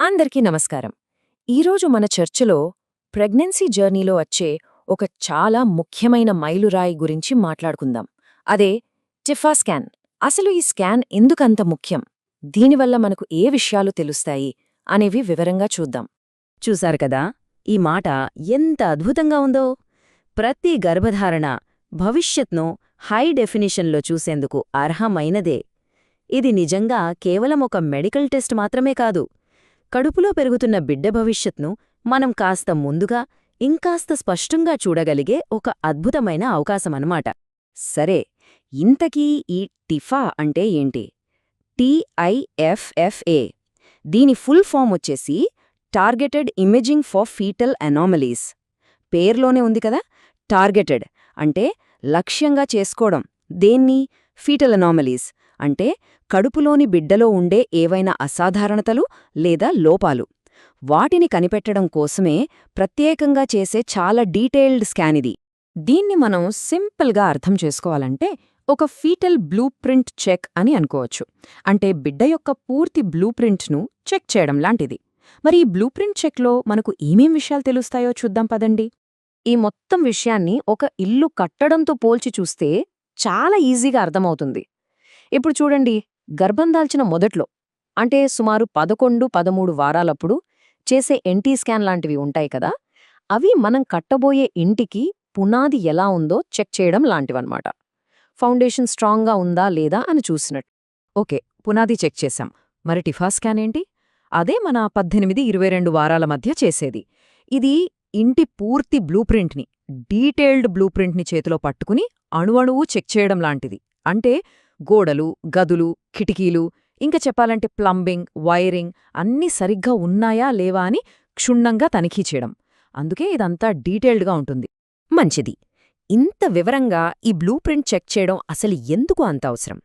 అందరికీ నమస్కారం. ఈరోజు మన చర్చలో ప్రెగ్నెన్సీ జర్నీలో వచ్చే ఒక చాలా ముఖ్యమైన మైలురాయి గురించి మాట్లాడుకుందాం. అదే టిఫా స్కాన్. అసలు ఈ స్కాన్ ఎందుకంత ముఖ్యం? దీనివల్ల మనకు ఏ విషయాలు తెలుస్తాయి? అనేవి వివరంగా చూద్దాం. చూశారు కదా ఈ మాట ఎంత అద్భుతంగా ఉందో! ప్రతి గర్భధారణ భవిష్యత్ను హై డెఫినిషన్లో చూసేందుకు అర్హమైనదే. ఇది నిజంగా కేవలం ఒక మెడికల్ టెస్ట్ మాత్రమే కాదు. కడుపులో పెరుగుతున్న బిడ్డ భవిష్యత్ను మనం కాస్త ముందుగా ఇంకాస్త స్పష్టంగా చూడగలిగే ఒక అద్భుతమైన అవకాశమన్నమాట. సరే ఇంతకీ ఈ టిఫా అంటే ఏంటి? టిఐఎఫ్ఎఫ్ఏ దీని ఫుల్ ఫామ్ వచ్చేసి targeted imaging for fetal anomalies. పేర్లోనే ఉంది కదా? టార్గెటెడ్ అంటే లక్ష్యంగా చేసుకోవడం. దేన్ని? Fetal anomalies. అంటే కడుపులోని బిడ్డలో ఉండే ఏవైనా అసాధారణతలు లేదా లోపాలు. వాటిని కనిపెట్టడం కోసమే ప్రత్యేకంగా చేసే చాలా డీటెయిల్డ్ స్కాన్ ఇది. దీన్ని మనం సింపుల్గా అర్థం చేసుకోవాలంటే ఒక ఫీటల్ బ్లూ ప్రింట్ చెక్ అని అనుకోవచ్చు. అంటే బిడ్డ యొక్క పూర్తి బ్లూ ప్రింట్ను చెక్ చేయడం లాంటిది. మరి ఈ బ్లూ ప్రింట్ చెక్లో మనకు ఏమేం విషయాలు తెలుస్తాయో చూద్దాం పదండి. ఈ మొత్తం విషయాన్ని ఒక ఇల్లు కట్టడంతో పోల్చి చూస్తే చాలా ఈజీగా అర్థమవుతుంది. ఇప్పుడు చూడండి గర్భం దాల్చిన మొదట్లో అంటే సుమారు పదకొండు పదమూడు వారాలప్పుడు చేసే ఎన్టీ స్కాన్ లాంటివి ఉంటాయి కదా అవి మనం కట్టబోయే ఇంటికి పునాది ఎలా ఉందో చెక్ చేయడం లాంటివన్నమాట. ఫౌండేషన్ స్ట్రాంగ్గా ఉందా లేదా అని చూసినట్టు. ఓకే పునాది చెక్ చేశాం. మరి టిఫా స్కాన్ ఏంటి? అదే మన పద్దెనిమిది ఇరవై రెండు వారాల మధ్య చేసేది. ఇది ఇంటి పూర్తి బ్లూ ప్రింట్ని డీటెయిల్డ్ బ్లూ ప్రింట్ని చేతిలో పట్టుకుని అణువణువు చెక్ చేయడం లాంటిది. అంటే గోడలు గదులు కిటికీలు ఇంకా చెప్పాలంటే ప్లంబింగ్ వైరింగ్ అన్నీ సరిగ్గా ఉన్నాయా లేవా అని క్షుణ్ణంగా తనిఖీ చేయడం. అందుకే ఇదంతా డీటెయిల్డ్గా ఉంటుంది. మంచిది. ఇంత వివరంగా ఈ బ్లూ ప్రింట్ చెక్ చేయడం అసలు ఎందుకు అంత అవసరం?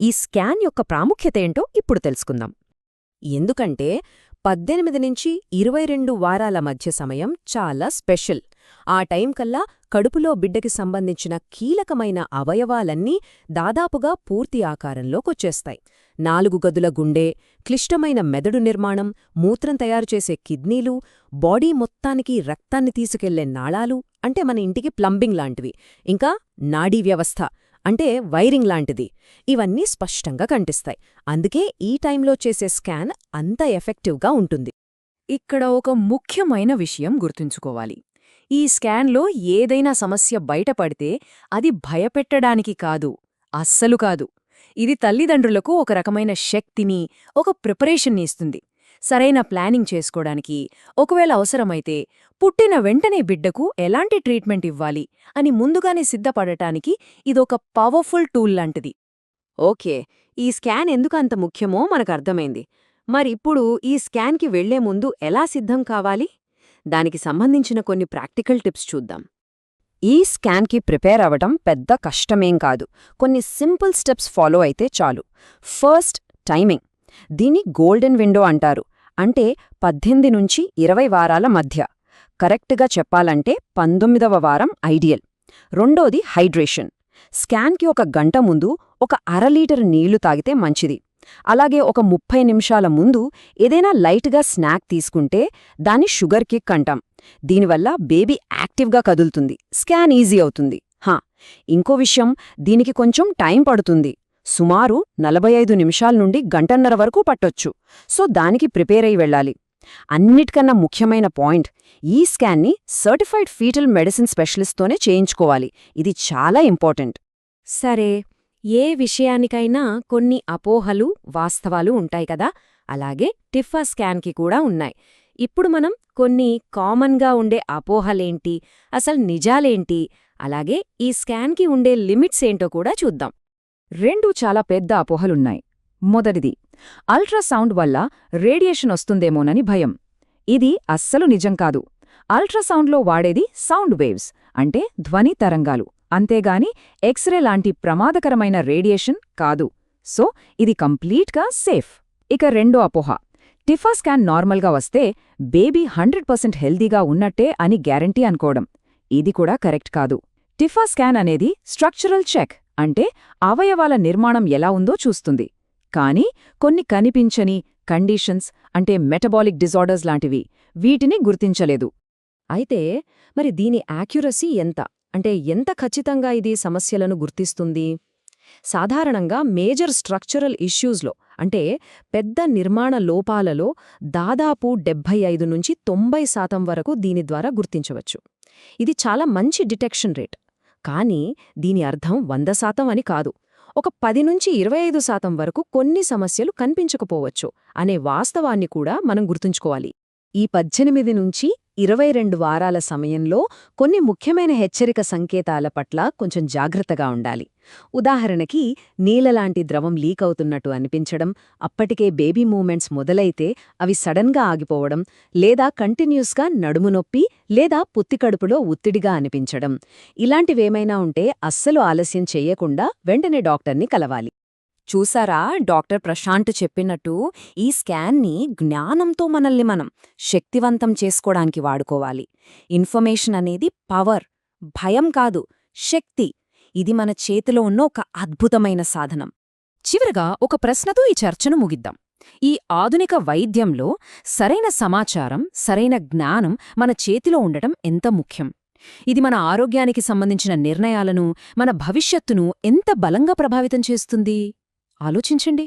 ఈ స్కాన్ యొక్క ప్రాముఖ్యత ఏంటో ఇప్పుడు తెలుసుకుందాం. ఎందుకంటే పద్దెనిమిది నుంచి ఇరవై రెండు వారాల మధ్య సమయం చాలా స్పెషల్. ఆ టైం కల్లా కడుపులో బిడ్డకి సంబంధించిన కీలకమైన అవయవాలన్నీ దాదాపుగా పూర్తి ఆకారంలోకొచ్చేస్తాయి. నాలుగు గదుల గుండె క్లిష్టమైన మెదడు నిర్మాణం మూత్రం తయారుచేసే కిడ్నీలు బాడీ మొత్తానికి రక్తాన్ని తీసుకెళ్ళే నాళాలు అంటే మన ఇంటికి ప్లంబింగ్ లాంటివి ఇంకా నాడీ వ్యవస్థ అంటే వైరింగ్ లాంటిది ఇవన్నీ స్పష్టంగా కనిపిస్తాయి. అందుకే ఈ టైంలో చేసే స్కాన్ అంత ఎఫెక్టివ్గా ఉంటుంది. ఇక్కడ ఒక ముఖ్యమైన విషయం గుర్తుంచుకోవాలి. ఈ స్కాన్లో ఏదైనా సమస్య బయటపడితే అది భయపెట్టడానికి కాదు అస్సలు కాదు. ఇది తల్లిదండ్రులకు ఒక రకమైన శక్తిని ఒక ప్రిపరేషన్ని ఇస్తుంది. సరైన ప్లానింగ్ చేసుకోవడానికి ఒకవేళ అవసరమైతే పుట్టిన వెంటనే బిడ్డకు ఎలాంటి ట్రీట్మెంట్ ఇవ్వాలి అని ముందుగానే సిద్ధపడటానికి ఇదొక పవర్ఫుల్ టూల్ లాంటిది. ఓకే ఈ స్కాన్ ఎందుకు అంత ముఖ్యమో మనకు అర్థమైంది. మరిప్పుడు ఈ స్కాన్కి వెళ్ళే ముందు ఎలా సిద్ధం కావాలి? దానికి సంబంధించిన కొన్ని ప్రాక్టికల్ టిప్స్ చూద్దాం. ఈ స్కాన్కి ప్రిపేర్ అవ్వటం పెద్ద కష్టమేం కాదు. కొన్ని సింపుల్ స్టెప్స్ ఫాలో అయితే చాలు. First timing. దీన్ని గోల్డెన్ విండో అంటారు. అంటే పద్దెనిమిది నుంచి ఇరవై వారాల మధ్య. కరెక్ట్గా చెప్పాలంటే పంతొమ్మిదవ వారం ఐడియల్. రెండోది హైడ్రేషన్. స్కాన్కి ఒక గంట ముందు ఒక అర లీటర్ నీళ్ళు తాగితే మంచిది. అలాగే ఒక ముప్పై నిమిషాల ముందు ఏదైనా లైట్గా స్నాక్ తీసుకుంటే దాన్ని షుగర్ కిక్ అంటాం. దీనివల్ల బేబీ యాక్టివ్గా కదులుతుంది. స్కాన్ ఈజీ అవుతుంది. హా ఇంకో విషయం దీనికి కొంచెం టైం పడుతుంది. సుమారు నలభై ఐదు నిమిషాల నుండి గంటన్నర వరకు పట్టొచ్చు. సో దానికి ప్రిపేర్ అయి వెళ్ళాలి. అన్నిటికన్నా ముఖ్యమైన పాయింట్ ఈ స్కాన్ని సర్టిఫైడ్ ఫీటల్ మెడిసిన్ స్పెషలిస్ట్తోనే చేయించుకోవాలి. ఇది చాలా ఇంపార్టెంట్. సరే. ఏ విషయానికైనా కొన్ని అపోహలు వాస్తవాలు ఉంటాయి కదా? అలాగే టిఫా స్కాన్కి కూడా ఉన్నాయి. ఇప్పుడు మనం కొన్ని కామన్గా ఉండే అపోహలేంటి? అసలు నిజాలేంటి? అలాగే ఈ స్కాన్కి ఉండే లిమిట్స్ ఏంటో కూడా చూద్దాం. రెండు చాలా పెద్ద అపోహలున్నాయి. మొదటిది అల్ట్రాసౌండ్ వల్ల రేడియేషన్ వస్తుందేమోనని భయం. ఇది అస్సలు నిజం కాదు. అల్ట్రాసౌండ్లో వాడేది సౌండ్ వేవ్స్ అంటే ధ్వని తరంగాలు. అంతేగాని ఎక్స్రే లాంటి ప్రమాదకరమైన రేడియేషన్ కాదు. సో ఇది కంప్లీట్గా సేఫ్. ఇక రెండో అపోహ. టిఫా స్కాన్ నార్మల్గా వస్తే బేబీ హండ్రెడ్ పర్సెంట్ హెల్దీగా ఉన్నట్టే అని గ్యారంటీ అనుకోవడం. ఇది కూడా కరెక్ట్ కాదు. టిఫా స్కాన్ అనేది స్ట్రక్చరల్ చెక్ అంటే అవయవాల నిర్మాణం ఎలా ఉందో చూస్తుంది. కానీ కొన్ని కనిపించని కండీషన్స్ అంటే మెటబాలిక్ డిజార్డర్స్ లాంటివి వీటిని గుర్తించలేదు. అయితే మరి దీని యాక్యురసీ ఎంత? అంటే ఎంత ఖచ్చితంగా ఇది సమస్యలను గుర్తిస్తుంది? సాధారణంగా మేజర్ స్ట్రక్చరల్ ఇష్యూస్లో అంటే పెద్ద నిర్మాణ లోపాలలో దాదాపు డెబ్బై ఐదు నుంచి తొంభై శాతం వరకు దీని ద్వారా గుర్తించవచ్చు. ఇది చాలా మంచి డిటెక్షన్ రేట్. కానీ దీని అర్థం వంద శాతం అని కాదు. ఒక పది నుంచి ఇరవై ఐదు శాతం వరకు కొన్ని సమస్యలు కనిపించకపోవచ్చు అనే వాస్తవాన్ని కూడా మనం గుర్తుంచుకోవాలి. ఈ పద్దెనిమిది నుంచి ఇరవై రెండు వారాల సమయంలో కొన్ని ముఖ్యమైన హెచ్చరిక సంకేతాల పట్ల కొంచెం జాగ్రత్తగా ఉండాలి. ఉదాహరణకి నీళ్ళలాంటి ద్రవం లీక్ అవుతున్నట్టు అనిపించడం అప్పటికే బేబీ మూమెంట్స్ మొదలైతే అవి సడన్గా ఆగిపోవడం లేదా కంటిన్యూస్గా నడుము నొప్పి లేదా పుత్తికడుపులో ఒత్తిడిగా అనిపించడం. ఇలాంటివేమైనా ఉంటే అస్సలు ఆలస్యం చేయకుండా వెంటనే డాక్టర్ని కలవాలి. చూసారా? డాక్టర్ ప్రశాంత్ చెప్పినట్టు ఈ స్కాన్ని జ్ఞానంతో మనల్ని మనం శక్తివంతం చేసుకోవడానికి వాడుకోవాలి. ఇన్ఫర్మేషన్ అనేది పవర్ భయం కాదు శక్తి. ఇది మన చేతిలో ఉన్న ఒక అద్భుతమైన సాధనం. చివరగా ఒక ప్రశ్నతో ఈ చర్చను ముగిద్దాం. ఈ ఆధునిక వైద్యంలో సరైన సమాచారం సరైన జ్ఞానం మన చేతిలో ఉండటం ఎంత ముఖ్యం? ఇది మన ఆరోగ్యానికి సంబంధించిన నిర్ణయాలను మన భవిష్యత్తును ఎంత బలంగా ప్రభావితం చేస్తుంది? ఆలోచించండి.